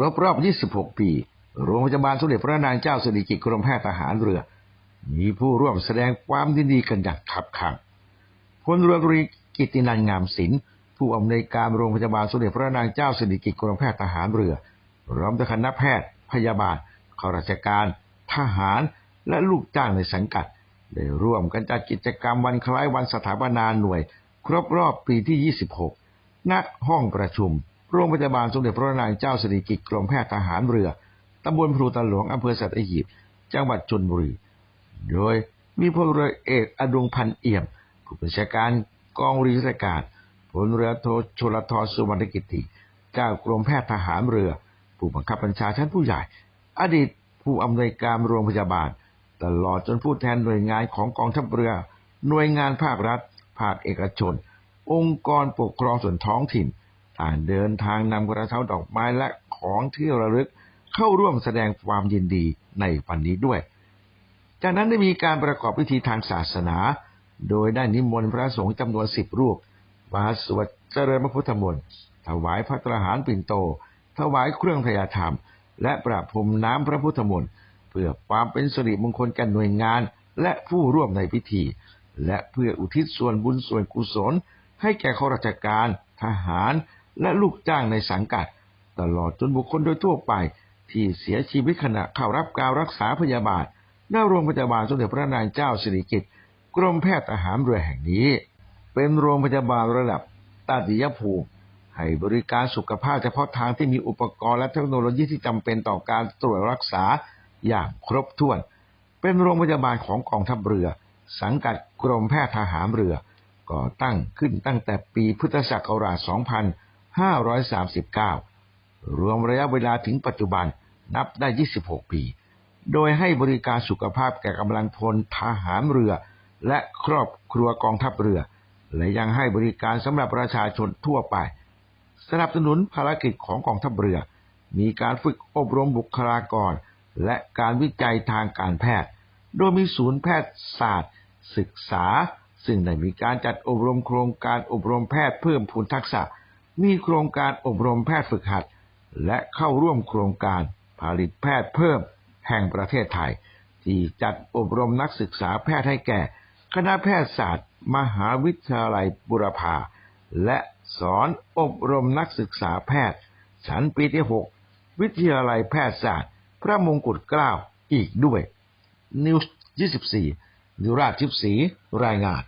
รบรอบ 26 ปี โรงพยาบาลสมเด็จพระนางเจ้าสิริกิติ์กรมแพทย์ทหารเรือ มีผู้ร่วมแสดงความยินดีกันอย่างขับขังพลเรือตรีกิตินันงามศิลป์ผู้อำนวยการโรงพยาบาลสมเด็จพระนางเจ้าสิริกิติ์กรมแพทย์ทหารเรือพร้อมด้วยคณะแพทย์ พยาบาลข้าราชการ ทหาร และลูกจ้างในสังกัด ได้ร่วมกันจัดกิจกรรมวันคล้ายวันสถาปนาหน่วย ครบรอบปีที่ 26 ณ ห้องประชุม โรงพยาบาลสมเด็จพระนางเจ้าสิริกิติ์กรมแพทย์ทหารเรือตำบลพลูตาหลวงอำเภอสัตหีบจังหวัดชลบุรี โดยมีพลเรือเอกอดุงพันเอี่ยม ผู้บัญชาการกองรือยุทธการพลเรือโทชลทรสุวรรณกิติเจ้ากรมแพทย์ทหารเรือ ผู้บังคับบัญชาชั้นผู้ใหญ่ อดีตผู้อำนวยการโรงพยาบาล ตลอดจนผู้แทนหน่วยงานของกองทัพเรือ หน่วยงานภาครัฐ ภาคเอกชน องค์กรปกครองส่วนท้องถิ่น ต่างเดินทางนำกระเช้าดอกไม้และของที่ระลึกเข้าร่วมแสดงความยินดีในวันนี้ด้วย จากนั้นได้มีการประกอบพิธีทางศาสนา โดยได้นิมนต์พระสงฆ์จำนวนสิบรูปมาสวดเจริญพระพุทธมนต์ถวายพระตรหารปิ่นโต ถวายเครื่องพยาธรรม และประพรมน้ำพระพุทธมนต์เพื่อความเป็นสิริมงคลแก่หน่วยงานและผู้ร่วมในพิธี และเพื่ออุทิศส่วนบุญส่วนกุศล ให้แก่ข้าราชการ ทหาร และลูกจ้างในสังกัด ตลอดจนบุคคลโดยทั่วไป ที่เสียชีวิตขณะเข้ารับการรักษาพยาบาลณโรงพยาบาลสมเด็จพระนางเจ้าสิริกิติ์กรมแพทย์ทหารเรือแห่งนี้ เป็นโรงพยาบาลระดับตาติยภูมิให้บริการสุขภาพเฉพาะทางที่มีอุปกรณ์และเทคโนโลยีที่จำเป็นต่อการตรวจรักษาอย่างครบถ้วน เป็นโรงพยาบาลของกองทัพเรือ สังกัดกรมแพทย์ทหารเรือ ก่อตั้งขึ้นตั้งแต่ปีพุทธศักราช 2539 รวมระยะเวลาถึงปัจจุบันนับได้ 26 ปี โดยให้บริการสุขภาพแก่กำลังพลทหารเรือ และครอบครัวกองทัพเรือ และยังให้บริการสำหรับประชาชนทั่วไป สนับสนุนภารกิจของกองทัพเรือ มีการฝึกอบรมบุคลากร และการวิจัยทางการแพทย์ โดยมีศูนย์แพทยศาสตร์ ศึกษา ซึ่งได้มีการจัดอบรมโครงการอบรมแพทย์เพิ่มพูนทักษะ มีโครงการอบรมแพทย์ฝึกหัด และเข้าร่วมโครงการผลิตแพทย์เพิ่มแห่งประเทศไทย ที่จัดอบรมนักศึกษาแพทย์ให้แก่ คณะแพทยศาสตร์ มหาวิทยาลัยบุรพาและสอนอบรมนักศึกษาแพทย์ ชั้นปีที่ 6 วิทยาลัยแพทยศาสตร์ พระมงกุฎเกล้าอีกด้วยนิวส์24นิราชทิพย์ศรีรายงาน